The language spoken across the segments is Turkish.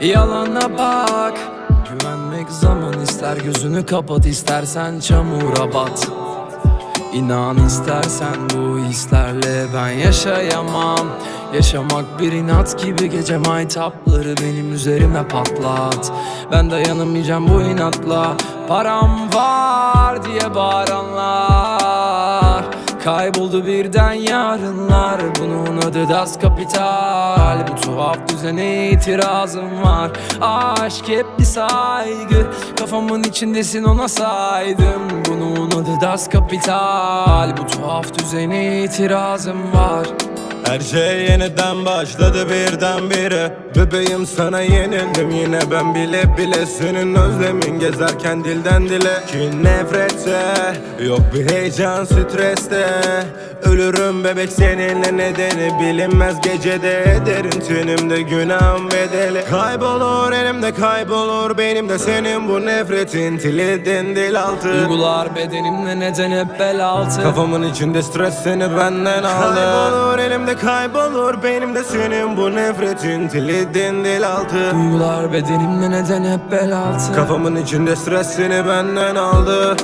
Yalana bak. Güvenmek zaman ister gözünü kapat istersen çamura bat. İnan istersen bu hislerle ben yaşayamam. Yaşamak bir inat gibi gece maytapları benim üzerime patlat. Ben dayanamayacağım bu inatla Param var diye bağıranlar Kayboldu birden yarınlar Bunun adı Das Kapital. Bu tuhaf düzene itirazım var. Aşk hep bir saygı Kafamın içindesin ona saydım. Bunun adı Das Kapital. Bu tuhaf düzene itirazım var Her şey yeniden başladı birdenbire. Bebeğim sana yenildim yine ben bile bile Senin özlemin. Gezerken dilden dile Ki nefretse yok bir heyecan streste. Ölürüm bebek seninle nedeni bilinmez gecede. Ederin tenimde günahım bedeli. Kaybolur elimde kaybolur benim de. Senin bu nefretin Tilidin dil altı. Duygular bedenimle neden hep bel altı? Kafamın içinde stres seni benden aldı. Kaybolur elimde kaybolur benim de senin bu nefretin. Tilidin dil altı. Duygular bedenimle neden hep bel altı? Kafamın içinde stres seni benden aldı.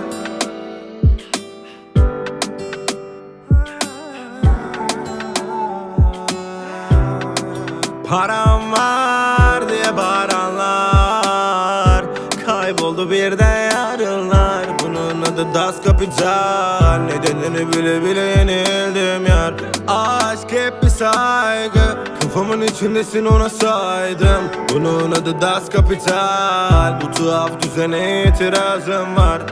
Param var diye bağıranlar. Kayboldu birden adı Das Kapital. Nedenini bile bile yenildim yar. Aşk hep bir saygı. Kafamın içindesin ona saydım. Bunun adı Das Kapital. Bu tuhaf düzene itirazım var